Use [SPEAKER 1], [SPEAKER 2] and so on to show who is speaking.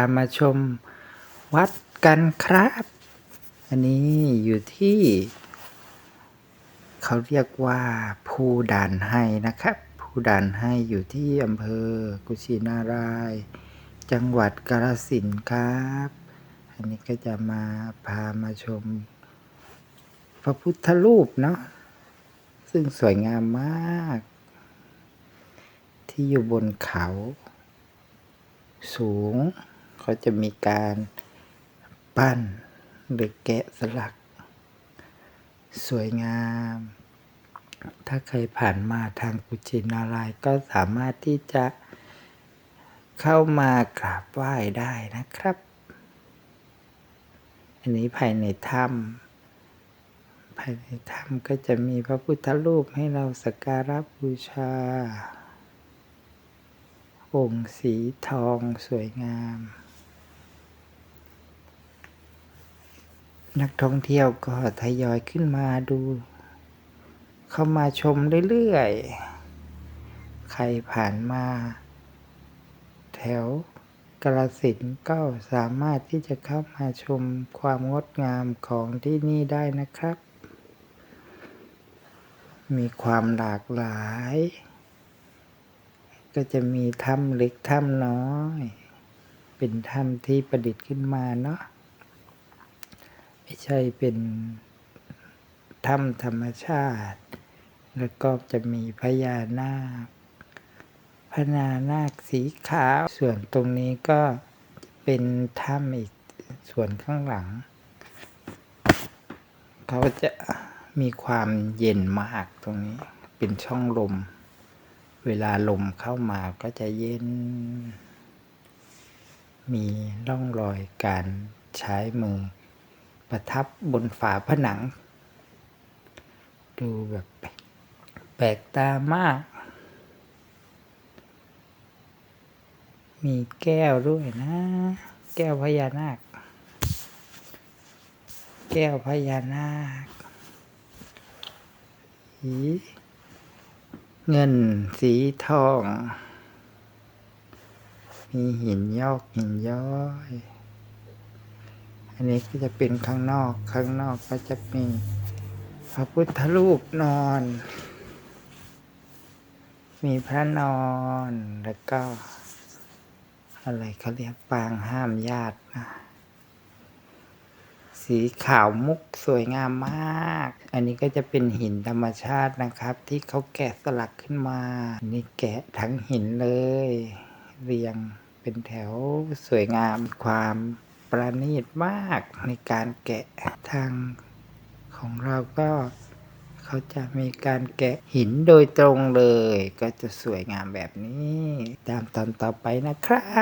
[SPEAKER 1] ามาชมวัดกันครับ อันนี้อยู่ที่ เขาเรียกว่าภูดานไฮนะครับ ภูดานไฮอยู่ที่อำเภอกุชินาราย จังหวัดกาฬสินธุ์ครับ อันนี้ก็จะมาพามาชม พระพุทธรูปเนาะซึ่งสวยงามมาก ที่อยู่บนเขาสูง เขาจะมีการปั้นหรือแกะสลัก สวยงาม ถ้าใครผ่านมาทางกุชินารายก็สามารถที่จะเข้ามากราบไหว้ได้นะครับ อันนี้ภายในถ้ำภายในถ้ำก็จะมีพระพุทธรูปให้เราสักการะบูชาองค์สีทองสวยงาม นักท่องเที่ยวก็ทยอยขึ้นมาดู เข้ามาชมเรื่อยๆ ใครผ่านมา แถวกาลสินก็สามารถที่จะเข้ามาชมความงดงามของที่นี่ได้นะครับ มีความหลากหลาย ก็จะมีถ้ำเล็กถ้ำน้อย เป็นถ้ำที่ประดิษฐ์ขึ้นมาเนาะ ไม่ใช่เป็นถ้ำธรรมชาติ แล้วก็จะมีพญานาคพญานาคสีขาว ส่วนตรงนี้ก็เป็นถ้ำอีกส่วนข้างหลัง เขาจะมีความเย็นมากตรงนี้ เป็นช่องลม เวลาลมเข้ามาก็จะเย็น มีร่องรอยการใช้มือ ประทับบนฝาผนัง ดูแบบแปลกตามาก มีแก้วด้วยนะ แก้วพญานาค แก้วพญานาคสีเงินสีทอง มีหินยอกหินย้อย นนี้ก็จะเป็นข้างนอก ข้างนอกก็จะมีพระพุทธรูปนอน มีพระนอนแล้วก็ อะไรเขาเรียกปางห้ามญาตินะสีขาวมุกสวยงามมาก อันนี้ก็จะเป็นหินธรรมชาตินะครับ ที่เขาแกะสลักขึ้นมา นี่แกะทั้งหินเลย เรียงเป็นแถวสวยงามความ ประณีตมากในการแกะทางของเราก็เขาจะมีการแกะหินโดยตรงเลย ก็จะสวยงามแบบนี้ ตามตอนต่อไปนะครับ